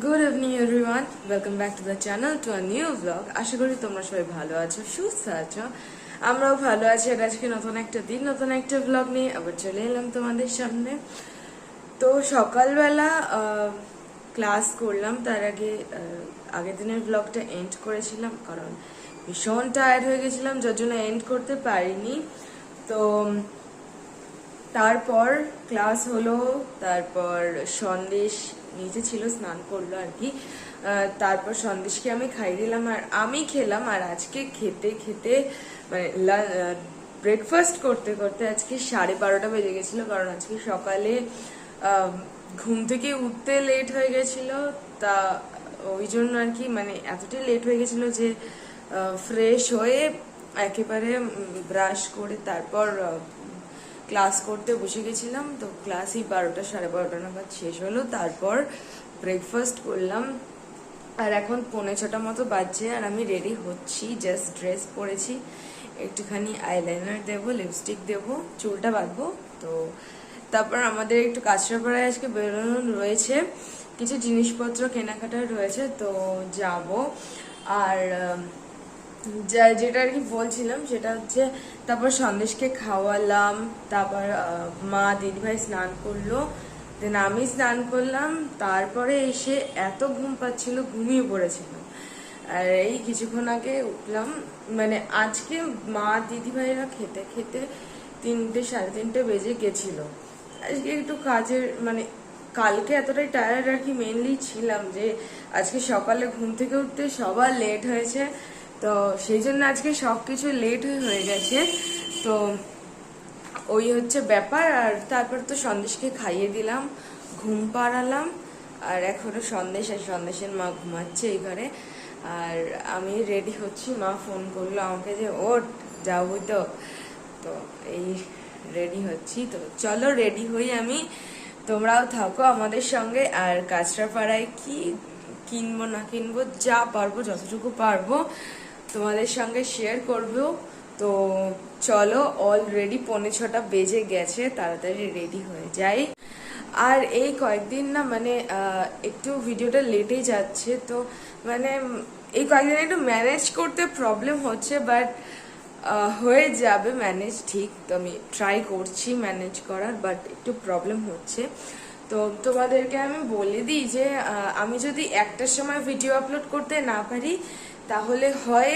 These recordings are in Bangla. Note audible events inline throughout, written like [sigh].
Good evening everyone welcome back to the channel to a new blog আশা করি তোমরা সবাই ভালো আছো, সুস্থ আছো। আমরাও ভালো আছি, আর আজকে নতুন একটা দিন, নতুন একটা ব্লগ নিয়ে আবার চলে এলাম তোমাদের সামনে। তো সকালবেলা ক্লাস করলাম, তার আগে আগের দিনের ব্লগটা এন্ড করেছিলাম, কারণ ভীষণ টায়ার্ড হয়ে গেছিলাম, যার জন্য এন্ড করতে পারিনি। তো তারপর ক্লাস হলো, তারপর সন্দেশ নিচে ছিল, স্নান করল আর কি। তারপর সন্দেশকে আমি খাই দিলাম আর আমি খেলাম আর আজকে খেতে খেতে মানে ব্রেকফাস্ট করতে করতে আজকে সাড়ে বারোটা বেজে গেছিল, কারণ আজকে সকালে ঘুম থেকে উঠতে লেট হয়ে গেছিল। তা ওই জন্য আর কি মানে এতটাই লেট হয়ে গেছিল যে ফ্রেশ হয়ে একেবারে ব্রাশ করে তারপর ক্লাস করতে বসে গেছিলাম, তো ক্লাসই বারোটা, সাড়ে বারোটা নাগাদ শেষ হলো। তারপর ব্রেকফাস্ট করলাম। আর এখন পৌনে ছটা মতো বাজছে, আর আমি রেডি হচ্ছি জাস্ট ড্রেস পরেছি। একটুখানি আইলাইনার দেবো লিপস্টিক দেবো, চুলটা বাঁধবো, তো তারপর আমাদের একটু কাঁচরাপাড়ায় আজকে বেরোনো রয়েছে। কিছু জিনিসপত্র কেনাকাটা রয়েছে, তো যাব। আর যেটা আর কি বলছিলাম সেটা হচ্ছে তারপর সন্দেশকে খাওয়ালাম, তারপর মা দিদিভাই স্নান করল দেন আমি স্নান করলাম, তারপরে এসে এত ঘুম পাচ্ছিল, ঘুমিয়ে পড়েছিলাম আর এই কিছুক্ষণ আগে উঠলাম মানে আজকে মা দিদিভাইরা খেতে খেতে তিনটে, সাড়ে তিনটে বেজে গেছিল। আজকে একটু কাজের মানে কালকে এতটাই টায়ার্ড আর কি মেনলি ছিলাম যে আজকে সকালে ঘুম থেকে উঠতে সবার লেট হয়েছে। তো সেই জন্য আজকে সব কিছু লেট হয়ে গেছে। তো ওই হচ্ছে ব্যাপার, আর তারপর তো সন্দেশকে খাইয়ে দিলাম, ঘুম পাড়ালাম, আর এখনও সন্দেশ আর সন্দেশের মা ঘুমাচ্ছে এই ঘরে। আর আমি রেডি হচ্ছি, মা ফোন করল আমাকে যে, ওঠ যাব তো। তো এই রেডি হচ্ছি। তো চলো রেডি হই আমি। তোমরাও থাকো আমাদের সঙ্গে, আর কাঁচরাপাড়ায় কি কিনবো না কিনবো, যা পারব, যতটুকু পারব। তোমাদের সঙ্গে শেয়ার করব। তো চলো অলরেডি পৌনে ছটা বেজে গেছে, তাড়াতাড়ি রেডি হয়ে যাই। আর এই কয়েকদিন না মানে একটু ভিডিওটা লেটে যাচ্ছে, তো মানে এই কয়েকদিন একটু ম্যানেজ করতে প্রবলেম হচ্ছে বাট হয়ে যাবে ম্যানেজ ঠিক। তো আমি ট্রাই করছি ম্যানেজ করার বাট একটু প্রবলেম হচ্ছে। তো তোমাদেরকে আমি বলে দিই যে আমি যদি একটার সময় ভিডিও আপলোড করতে না পারি, তাহলে হয়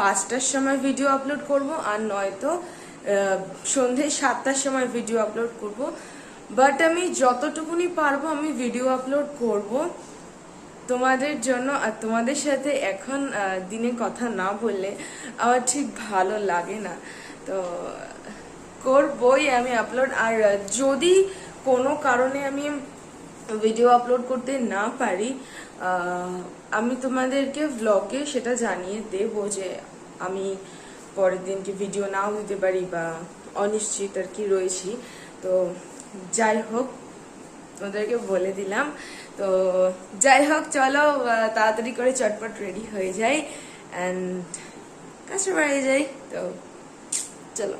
পাঁচটার সময় ভিডিও আপলোড করব আর নয়তো সন্ধে সাতটার সময় ভিডিও আপলোড করব। বাট আমি যতটুকুনি পারব আমি ভিডিও আপলোড করব। তোমাদের জন্য আর তোমাদের সাথে এখন দিনে কথা না বললে আমার ঠিক ভালো লাগে না। তো, করবই আমি আপলোড আর যদি কোনো কারণে আমি ভিডিও আপলোড করতে না পারি আমি তোমাদেরকে ভ্লগে সেটা জানিয়ে দেব যে আমি পরের দিনকে ভিডিও নাও দিতে পারি বা অনিশ্চিত আর কি রয়েছি। তো যাই হোক, তোমাদেরকে বলে দিলাম। তো যাই হোক, চলো তাড়াতাড়ি করে চটপট রেডি হয়ে যাই অ্যান্ড কাছে বাড়িয়ে যাই। তো চলো।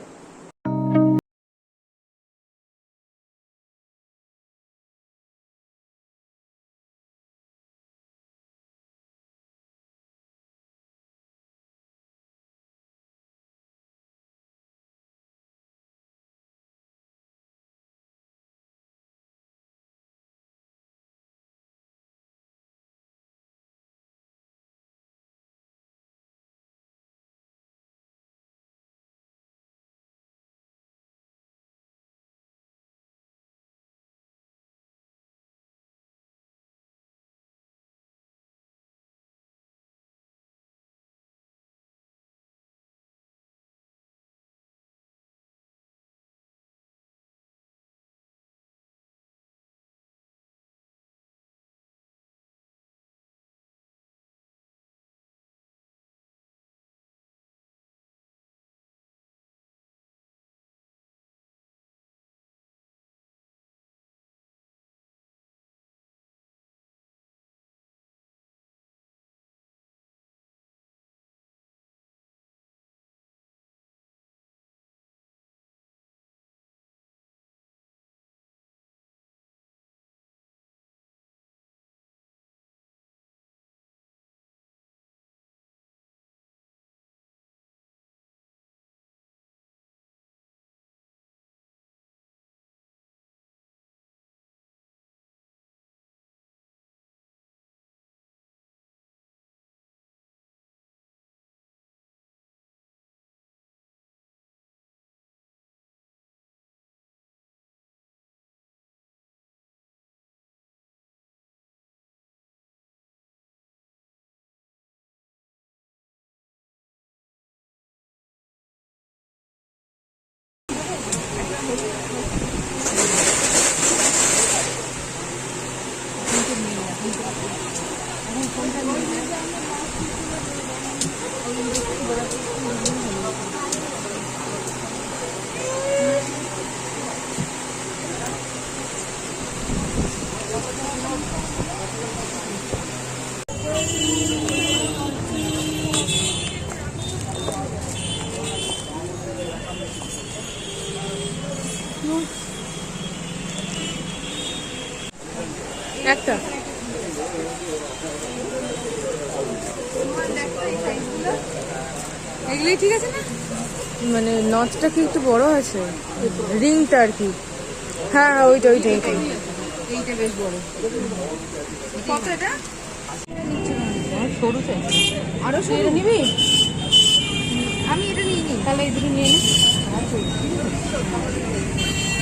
নথটা কি একটু বড় আছে? রিংটা আর কি। হ্যাঁ হ্যাঁ ওইটা ওইটা এইটা বেশ বড়। কত এটা? সরু চাই আরও সরু? নিবি? আমি এটা নিয়ে নিই। তাহলে এই দুটো নিয়ে নিই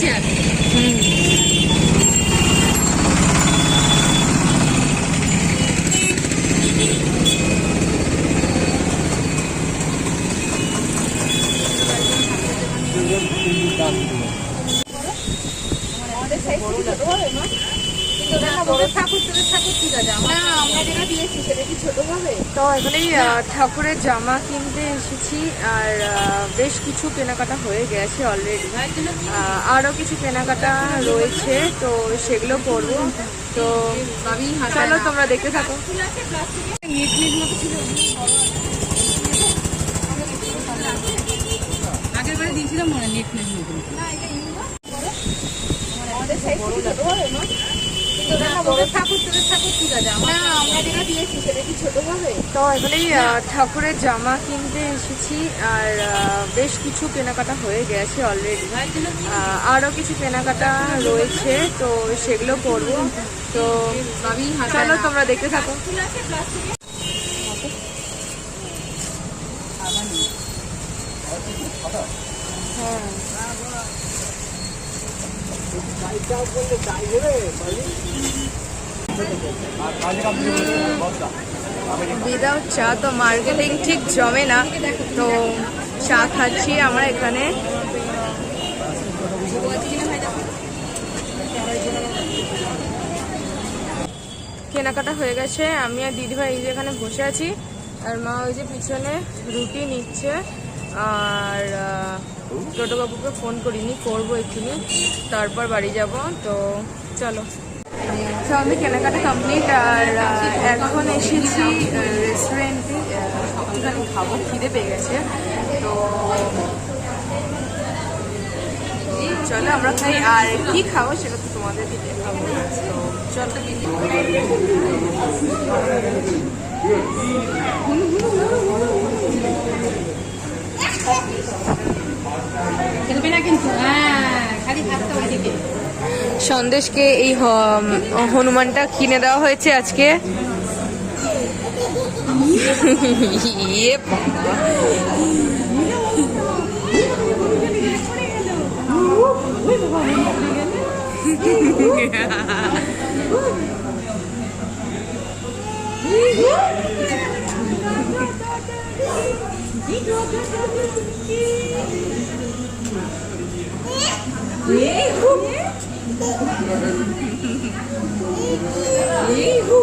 মিউজিক্যাল চেয়ার ঠাকুর তোদের ঠাকুর তো ঠাকুরের জামা কিনতে এসেছি আর বেশ কিছু কেনাকাটা হয়ে গেছে অলরেডি আরও কিছু কেনাকাটা রয়েছে তো সেগুলো করব। তো চলো তোমরা দেখতে থাকো। আগের বারে দিয়েছিলাম মনে নেট নেট মতো তো ঠাকুরের জামা কিনতে এসেছি আর বেশ কিছু কেনাকাটা হয়ে গেছে অলরেডি আরও কিছু কেনাকাটা রয়েছে তো সেগুলো করব তো চলো তোমরা দেখতে থাকো উইদাউট চা তো মার্কেটিং ঠিক জমে না, তো চা খাচ্ছি আমরা এখানে। কেনাকাটা হয়ে গেছে, আমি আর দিদিভাই এই যে এখানে বসে আছি, আর মা ওই যে পিছনে রুটি নিচ্ছে। আর আহ, টোটো বাবুকে ফোন করিনি করব এক্ষুনি তারপর বাড়ি যাব তো চলো। আমি কেনাকাটা কমপ্লিট আর এখন এসেছি রেস্টুরেন্টে একটুখানি খাব খিদে পেয়ে গেছে। তো চলো আমরা খাই। আর কি খাব সেটা তো তোমাদেরকে দেখাবো। তো চলো। সন্দেশকে এই হনুমানটা কিনে দেওয়া হয়েছে আজকে। [laughs] Ihu. Ihu. Ihu.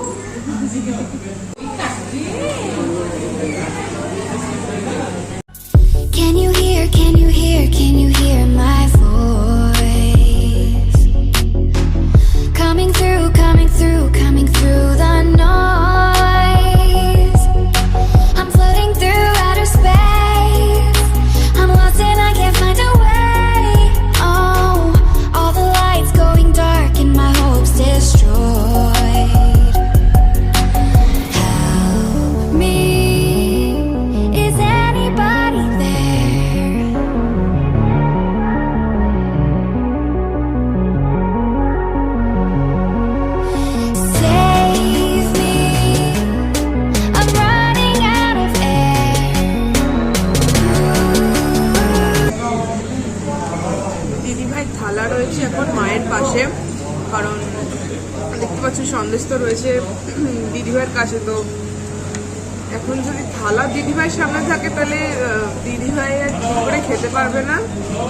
সামনে থাকে তাহলে আহ, দিদিভাই আর কি করে খেতে পারবে না?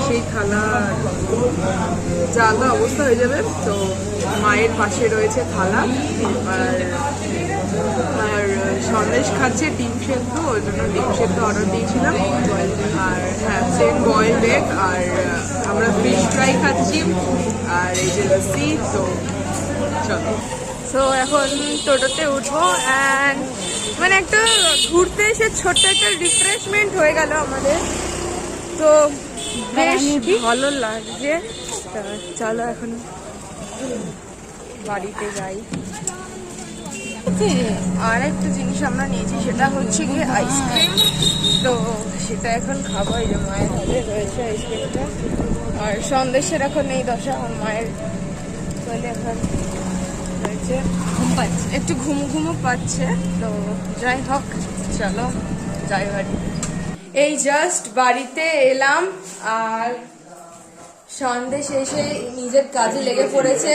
সেই থালা আলাদা অবস্থা হয়ে যাবে তো মায়ের পাশে রয়েছে থালা। আর আর সন্দেশ খাচ্ছে ডিম সেদ্ধ ওই জন্য ডিম সেদ্ধ অর্ডার দিয়েছিলাম। আর হ্যাঁ সেম বয়েল এগ আর আমরা ফিশ ফ্রাই খাচ্ছি। আর এই যে লস্যি তো চলো। তো এখন টোটোতে উঠবো অ্যান্ড একটা ঘুরতে এসে ছোট্ট একটা রিফ্রেশমেন্ট হয়ে গেল আমাদের। তো বেশ ভালো লাগছে। তা চলো এখন বাড়িতে যাই। আর একটা জিনিস আমরা নিয়েছি সেটা হচ্ছে গিয়ে আইসক্রিম তো সেটা এখন খাব এই যে মায়ের হাতে রয়েছে আইসক্রিমটা আর সন্দেশের এখন নেই দশা আমার মায়ের। বলে এখন রয়েছে ঘুম পাচ্ছে। একটু ঘুম ঘুমো পাচ্ছে তো যাই হোক চলো যাই বাড়ি এই জাস্ট বাড়িতে এলাম আর সন্দেশ এসে নিজের কাজে লেগে পড়েছে।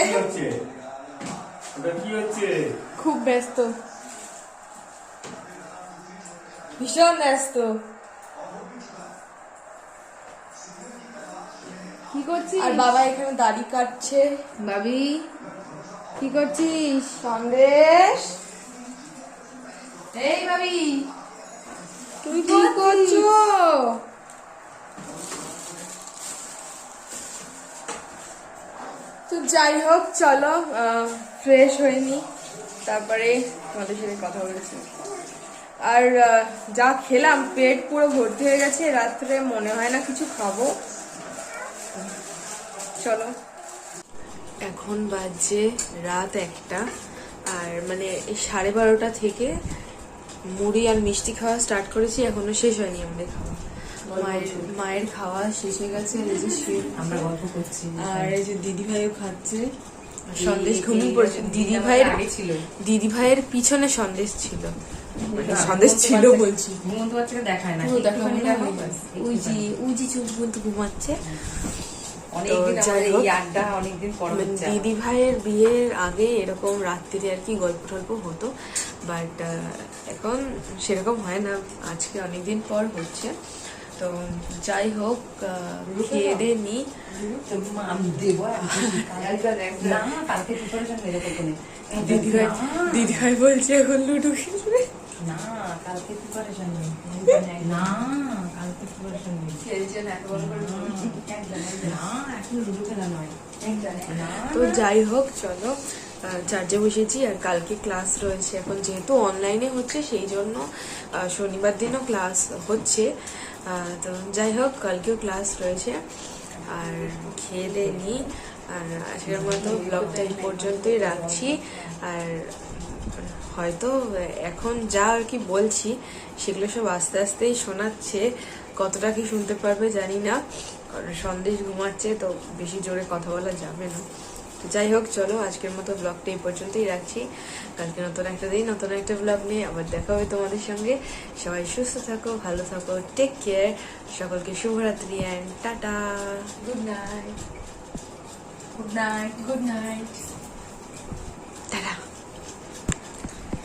খুব ব্যস্ত। ভীষণ ব্যস্ত। কি করছিস? আর বাবা এখানে দাড়ি কাটছে। বাবি কি করছিস? সন্দেশ? এই বাবি তুমি কি করছ? তো যাই হোক চলো ফ্রেশ হয়নি তারপরে তোমাদের সাথে কথা বলেছি। আর যা খেলাম পেট পুরো ভর্তি হয়ে গেছে রাত্রে মনে হয় না কিছু খাব। চলো। এখন বাজে রাত একটা। আর মানে সাড়ে বারোটা থেকে মুড়ি আর মিষ্টি খাওয়া স্টার্ট করেছি এখনও শেষ হয়নি আমাদের খাওয়া। মায়ের মায়ের খাওয়া শেষ হয়ে গেছে আর এই যে শুয়ে আমরা গল্প করছি। আর এই যে দিদি ভাইও খাচ্ছে সন্দেশ ঘুমিয়ে পড়েছে। দিদি ভাইয়ের ছিল। দিদি ভাইয়ের পিছনে সন্দেশ ছিল। মানে সন্দেশ ছিল বলছি। ঘুমন্ত বাচ্চাকে দেখায় না। ওই যে ওই যে ঘুমাচ্ছে। হচ্ছে দিদি ভাইয়ের বিয়ের আগে এরকম রাত্রিরে আর কি গল্প টল্প হতো বাট এখন সেরকম হয় না আজকে অনেকদিন পর হচ্ছে। তো যাই হোক খেয়ে দিয়ে না। কালকে প্রিপারেশন মেরে করতে নেই। দিদি ভাই দিদি ভাই বলছে এখন লুডো খেলবে। না কালকে প্রিপারেশন নেই [laughs] না কালকে তো যাই হোক চলো। চার্জে বসেছি আর কালকে ক্লাস রয়েছে। এখন যেহেতু অনলাইনে হচ্ছে সেই জন্য শনিবার দিনও ক্লাস হচ্ছে। তো যাই হোক কালকেও ক্লাস রয়েছে। আর খেয়ে দিয়ে নিই আর আজকের মতো ব্লগটা এই পর্যন্তই রাখছি। আর হয়তো এখন যা আর কি বলছি সেগুলো সব আস্তে আস্তেই শোনাচ্ছে। কতটা কি শুনতে পারবে জানি না। কারণ সন্দেশ ঘুমাচ্ছে তো বেশি জোরে কথা বলা যাবে না। তো যাই হোক চলো আজকের মতো ব্লগটা এই পর্যন্তই রাখছি। কালকে নতুন একটা দিন নতুন একটা ব্লগ নিয়ে আবার দেখা হবে তোমাদের সঙ্গে। সবাই সুস্থ থাকো ভালো থাকো টেক কেয়ার সকলকে শুভরাত্রি and tata. Good night good night good night tata.